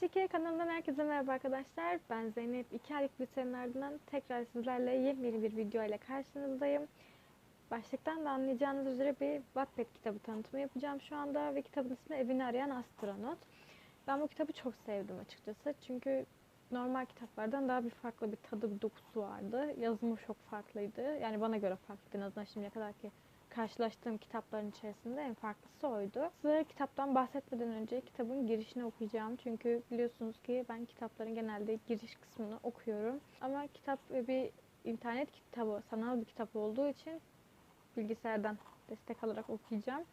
Şike kanalından herkese merhaba arkadaşlar. Ben Zeynep. İki aylık bitenin ardından tekrar sizlerle yepyeni bir video ile karşınızdayım. Başlıktan da anlayacağınız üzere bir Wattpad kitabı tanıtımı yapacağım şu anda ve kitabın ismi Evini Arayan Astronot. Ben bu kitabı çok sevdim açıkçası çünkü normal kitaplardan daha bir farklı bir tadı, bir dokusu vardı. Yazımı çok farklıydı. Yani bana göre farklıydı en azından şimdiye kadar ki karşılaştığım kitapların içerisinde en farklısı oydu. Size kitaptan bahsetmeden önce kitabın girişini okuyacağım. Çünkü biliyorsunuz ki ben kitapların genelde giriş kısmını okuyorum. Ama kitap bir internet kitabı, sanal bir kitap olduğu için bilgisayardan destek alarak okuyacağım.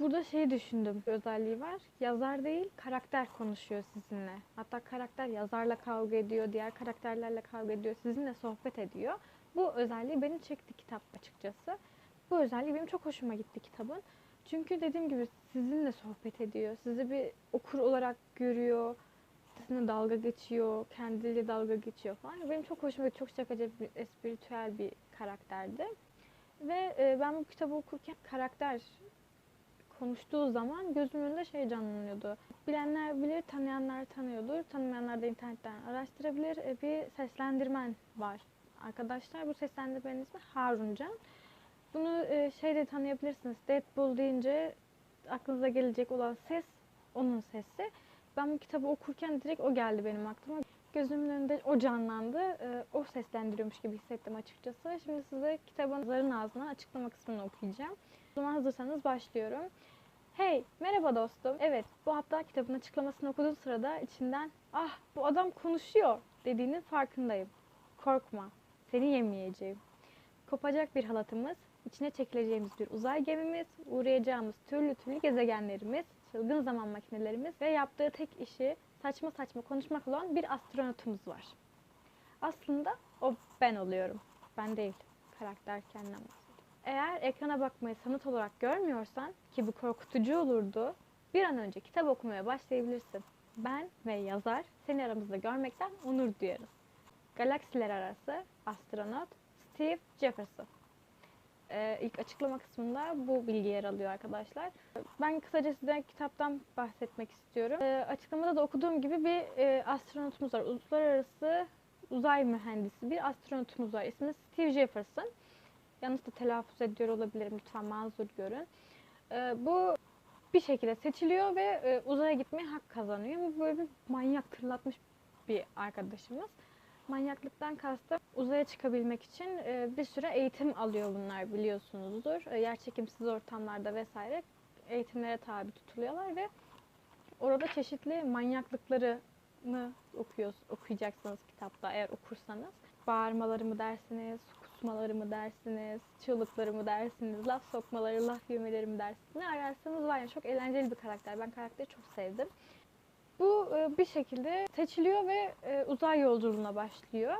Burada şeyi düşündüm. Özelliği var. Yazar değil, karakter konuşuyor sizinle. Hatta karakter yazarla kavga ediyor, diğer karakterlerle kavga ediyor, sizinle sohbet ediyor. Bu özelliği beni çekti kitap açıkçası. Bu özelliği benim çok hoşuma gitti kitabın. Çünkü dediğim gibi sizinle sohbet ediyor. Sizi bir okur olarak görüyor. Sizinle dalga geçiyor. Kendiyle dalga geçiyor falan. Benim çok hoşuma gitti. Çok şakacı bir, espritüel bir karakterdi. Ve e, ben bu kitabı okurken karakter konuştuğu zaman gözümün önünde şey canlanıyordu. Bilenler bilir, tanıyanlar tanıyordur. Tanımayanlar da internetten araştırabilir. E, bir seslendirmen var arkadaşlar. Bu seslendirmenin ismi Haruncan. Bunu e, şeyde tanıyabilirsiniz. Deadpool deyince aklınıza gelecek olan ses onun sesi. Ben bu kitabı okurken direkt o geldi benim aklıma. Gözümün önünde o canlandı. E, o seslendiriyormuş gibi hissettim açıkçası. Şimdi size kitabın yazarın ağzına açıklama kısmını okuyacağım. O zaman hazırsanız başlıyorum. Hey, merhaba dostum. Evet, bu hatta kitabın açıklamasını okuduğum sırada içinden ah bu adam konuşuyor dediğinin farkındayım. Korkma, seni yemeyeceğim. Kopacak bir halatımız, içine çekileceğimiz bir uzay gemimiz, uğrayacağımız türlü türlü gezegenlerimiz, çılgın zaman makinelerimiz ve yaptığı tek işi saçma saçma konuşmak olan bir astronotumuz var. Aslında o ben oluyorum. Ben değil. Karakter kendinden. Eğer ekrana bakmayı sanat olarak görmüyorsan ki bu korkutucu olurdu, bir an önce kitap okumaya başlayabilirsin. Ben ve yazar seni aramızda görmekten onur duyarız. Galaksiler arası astronot Steve Jefferson. Ee, ilk açıklama kısmında bu bilgi yer alıyor arkadaşlar. Ben kısaca size kitaptan bahsetmek istiyorum. Ee, açıklamada da okuduğum gibi bir e, astronotumuz var. Uluslararası uzay mühendisi bir astronotumuz var. İsmi Steve Jefferson. Yanlış da telaffuz ediyor olabilirim. Lütfen mazur görün. Ee, bu bir şekilde seçiliyor ve e, uzaya gitmeye hak kazanıyor. Bu böyle bir manyak tırlatmış bir arkadaşımız. Manyaklıktan kastım uzaya çıkabilmek için e, bir süre eğitim alıyor bunlar biliyorsunuzdur. E, yerçekimsiz ortamlarda vesaire eğitimlere tabi tutuluyorlar ve orada çeşitli manyaklıklarını okuyor, okuyacaksınız kitapta eğer okursanız. Bağırmaları mı dersiniz, kusmaları mı dersiniz, çığlıkları mı dersiniz, laf sokmaları, laf yemeleri mi dersiniz. Ne ararsanız var ya çok eğlenceli bir karakter. Ben karakteri çok sevdim. Bu e, bir şekilde seçiliyor ve e, uzay yolculuğuna başlıyor.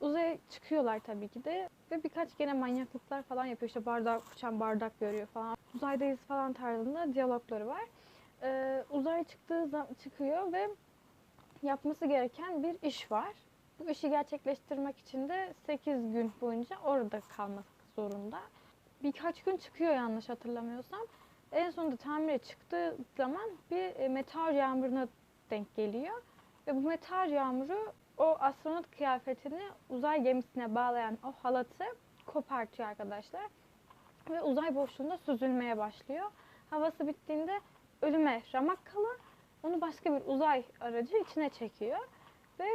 Uzaya çıkıyorlar tabii ki de ve birkaç gene manyaklıklar falan yapıyor. İşte bardak, uçan bardak görüyor falan. Uzaydayız falan tarzında diyalogları var. E, uzaya çıktığı zaman çıkıyor ve yapması gereken bir iş var. Bu işi gerçekleştirmek için de 8 gün boyunca orada kalmak zorunda. Birkaç gün çıkıyor yanlış hatırlamıyorsam. En sonunda tamire çıktığı zaman bir meteor yağmuruna denk geliyor. Ve bu meteor yağmuru o astronot kıyafetini uzay gemisine bağlayan o halatı kopartıyor arkadaşlar. Ve uzay boşluğunda süzülmeye başlıyor. Havası bittiğinde ölüme ramak kalan onu başka bir uzay aracı içine çekiyor. Ve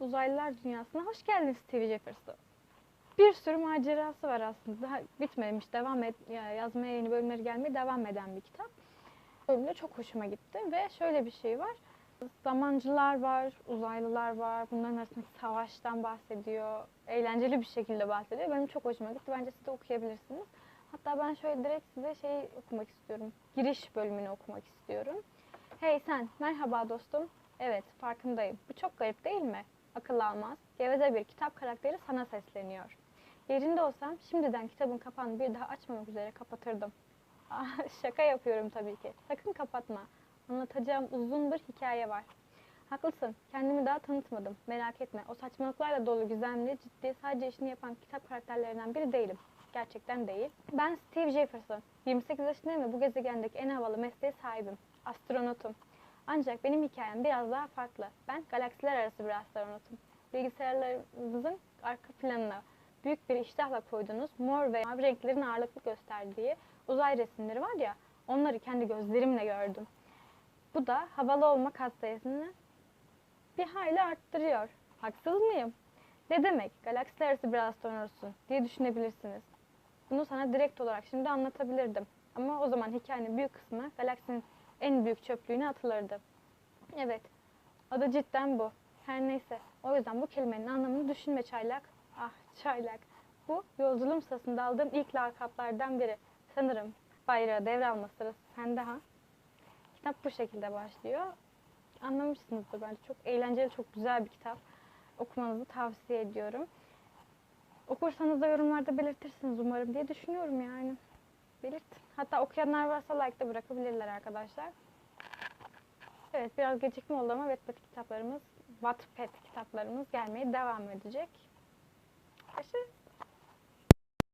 uzaylılar dünyasına hoş geldiniz Steve Jefferson. Bir sürü macerası var aslında. Daha bitmemiş, devam et, yazmaya yeni bölümleri gelmeye devam eden bir kitap. Bölümde çok hoşuma gitti ve şöyle bir şey var. Zamancılar var, uzaylılar var. Bunların arasında savaştan bahsediyor. Eğlenceli bir şekilde bahsediyor. Benim çok hoşuma gitti. Bence siz de okuyabilirsiniz. Hatta ben şöyle direkt size şey okumak istiyorum. Giriş bölümünü okumak istiyorum. Hey sen, merhaba dostum. Evet, farkındayım. Bu çok garip değil mi? Akıl almaz, geveze bir kitap karakteri sana sesleniyor. Yerinde olsam şimdiden kitabın kapağını bir daha açmamak üzere kapatırdım. Şaka yapıyorum tabii ki. Sakın kapatma. Anlatacağım uzun bir hikaye var. Haklısın. Kendimi daha tanıtmadım. Merak etme. O saçmalıklarla dolu gizemli, ciddi, sadece işini yapan kitap karakterlerinden biri değilim. Gerçekten değil. Ben Steve Jefferson. 28 yaşındayım ve bu gezegendeki en havalı mesleğe sahibim. Astronotum. Ancak benim hikayem biraz daha farklı. Ben galaksiler arası bir astronotum. Bilgisayarlarımızın arka planına büyük bir iştahla koyduğunuz mor ve mavi renklerin ağırlıklı gösterdiği uzay resimleri var ya, onları kendi gözlerimle gördüm. Bu da havalı olma katsayısını bir hayli arttırıyor. Haksız mıyım? Ne demek galaksiler arası bir astronosun diye düşünebilirsiniz. Bunu sana direkt olarak şimdi anlatabilirdim. Ama o zaman hikayenin büyük kısmı galaksinin en büyük çöplüğüne atılırdı. Evet, adı cidden bu. Her neyse, o yüzden bu kelimenin anlamını düşünme çaylak. Ah çaylak. Bu yolculuğum sırasında aldığım ilk lakaplardan biri. Sanırım bayrağı devralma sırası sende ha. Kitap bu şekilde başlıyor. Anlamışsınızdır bence. Çok eğlenceli, çok güzel bir kitap. Okumanızı tavsiye ediyorum. Okursanız da yorumlarda belirtirsiniz umarım diye düşünüyorum yani. Belirtin. Hatta okuyanlar varsa like de bırakabilirler arkadaşlar. Evet biraz gecikme oldu ama Wattpad kitaplarımız, Wattpad kitaplarımız gelmeye devam edecek. Görüşürüz.